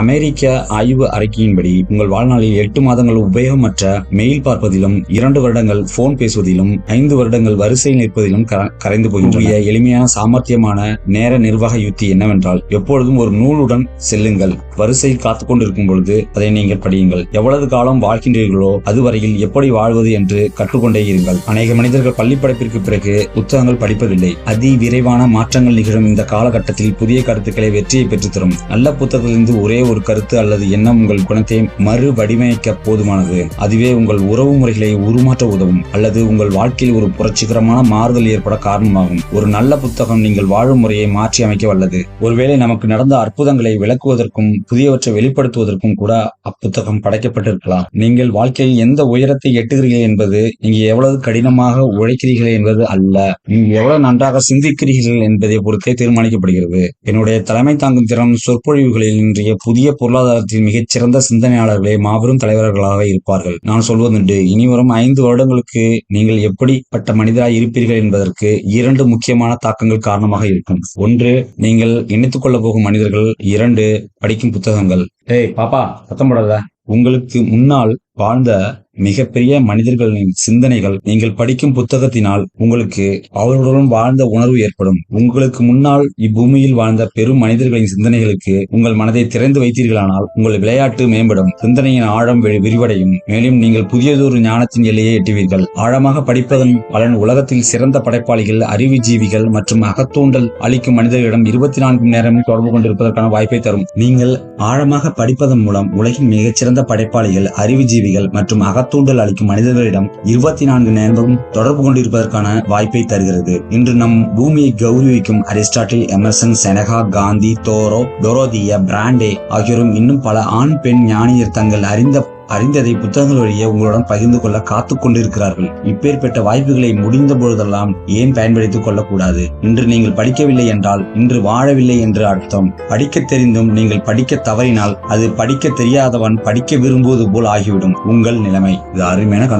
அமெரிக்க ஆய்வு அறிக்கையின்படி உங்கள் வாழ்நாளில் எட்டு மாதங்கள் உபயோகமற்ற மெயில் பார்ப்பதிலும் இரண்டு வருடங்கள் போன் பேசுவதிலும் ஐந்து வருடங்கள் வரிசையில் நிற்பதிலும் கரைந்து போகின்ற எளிமையான சாமர்த்தியமான நேர நிர்வாக யுக்தி என்னவென்றால் எப்பொழுதும் ஒரு நூலுடன் செல்லுங்கள். வரிசையில் காத்துக் கொண்டிருக்கும் பொழுது அதை நீங்கள் படியுங்கள். எவ்வளவு காலம் வாழ்கின்றீர்களோ அதுவரையில் எப்படி வாழ்வது என்று கற்றுக்கொண்டே இருங்கள். அநேக மனிதர்கள் பள்ளி படிப்பிற்கு பிறகு புத்தகங்கள் படிப்பதில்லை. அதி விரைவான மாற்றங்கள் நிகழும் இந்த காலகட்டத்தில் புதிய கருத்துக்களை வெற்றியை பெற்றுத்தரும் நல்ல புத்தகத்திலிருந்து ஒரே ஒரு கருத்து அல்லது எண்ணம் உங்கள் குணத்தை மறு வடிவமைக்க போதுமானது. அதுவே உங்கள் உறவு முறைகளை உருமாற்ற உதவும். அல்லது உங்கள் வாழ்க்கையில் ஒரு புரட்சிகரமான மாறுதல் ஏற்பட காரணமாகும். ஒரு நல்ல புத்தகம் நீங்கள் வாழும் முறையை மாற்றி அமைக்க வல்லது. ஒருவேளை நமக்கு நடந்த அற்புதங்களை விளக்குவதற்கும் புதியவற்றை வெளிப்படுத்துவதற்கும் கூட அப்புத்தகம் படைக்கப்பட்டிருக்கலாம். நீங்கள் வாழ்க்கையில் எந்த உயரத்தை எட்டுகிறீர்கள் என்பது நீங்க எவ்வளவு கடினமாக உழைக்கிறீர்கள் என்பது அல்ல. நீங்க எவ்வளவு நன்றாக சிந்திக்கிறீர்கள் என்பதை பொறுத்தே தீர்மானிக்கப்படுகிறது. என்னுடைய தலைமை தாங்கும் திறன் சொற்பொழிவுகளில் இன்றைய புதிய பொருளாதாரத்தின் மிகச் சிறந்த சிந்தனையாளர்களே மாபெரும் தலைவர்களாக இருப்பார்கள். நான் சொல்வதுண்டு இனிவரும் ஐந்து வருடங்களுக்கு நீங்கள் எப்படிப்பட்ட மனிதராய் இருப்பீர்கள் என்பதற்கு இரண்டு முக்கியமான தாக்கங்கள் காரணமாக இருக்கும். ஒன்று நீங்கள் இணைத்துக் கொள்ள போகும் மனிதர்கள். இரண்டு படிக்கும் புத்தகங்கள். ஏய் பாப்பா சத்தம் போடாத உங்களுக்கு முன்னால் வாழ்ந்த மிகப்பெரிய மனிதர்களின் சிந்தனைகள் நீங்கள் படிக்கும் புத்தகத்தினால் உங்களுக்கு அவர்களுடன் வாழ்ந்த உணர்வு ஏற்படும். உங்களுக்கு முன்னால் இப்பூமியில் வாழ்ந்த பெரும் மனிதர்களின் சிந்தனைகளுக்கு உங்கள் மனதை திறந்து வைத்தீர்களானால் உங்கள் விளையாட்டு மேம்படும். சிந்தனையின் ஆழம் விரிவடையும். மேலும் நீங்கள் புதியதொரு ஞானத்தின் எல்லையை எட்டுவீர்கள். ஆழமாக படிப்பதன் பலன் உலகத்தில் சிறந்த படைப்பாளிகள் அறிவுஜீவிகள் மற்றும் அகத்தூண்டல் அளிக்கும் மனிதர்களிடம் இருபத்தி நான்கு மணி நேரம் தொடர்பு கொண்டிருப்பதற்கான வாய்ப்பை தரும். நீங்கள் ஆழமாக படிப்பதன் மூலம் உலகின் மிகச்சிறந்த படைப்பாளிகள் செய்திகள் மற்றும் அகத்தூண்டல் அளிக்கும் மனிதர்களிடம் இருபத்தி நான்கு நேரமும் தொடர்பு கொண்டிருப்பதற்கான வாய்ப்பை தருகிறது. இன்று நம் பூமியை கௌரவிக்கும் Aristotle Emerson Seneca Gandhi Thoreau Dorothea Bronte ஆகியோரும் இன்னும் பல ஆண் பெண் ஞானியர் தங்கள் அறிந்த அறிந்ததை புத்தகங்கள் வழியே உங்களுடன் பகிர்ந்து கொள்ள காத்துக் கொண்டிருக்கிறார்கள். இப்பேற்பட்ட வாய்ப்புகளை முடிந்த பொழுதெல்லாம் ஏன் பயன்படுத்திக் கொள்ளக்கூடாது? இன்று நீங்கள் படிக்கவில்லை என்றால் இன்று வாழவில்லை என்று அர்த்தம். படிக்க தெரிந்தும் நீங்கள் படிக்க தவறினால் அது படிக்க தெரியாதவன் படிக்க விரும்புவது போல் ஆகிவிடும். உங்கள் நிலைமை. இது அருமையான.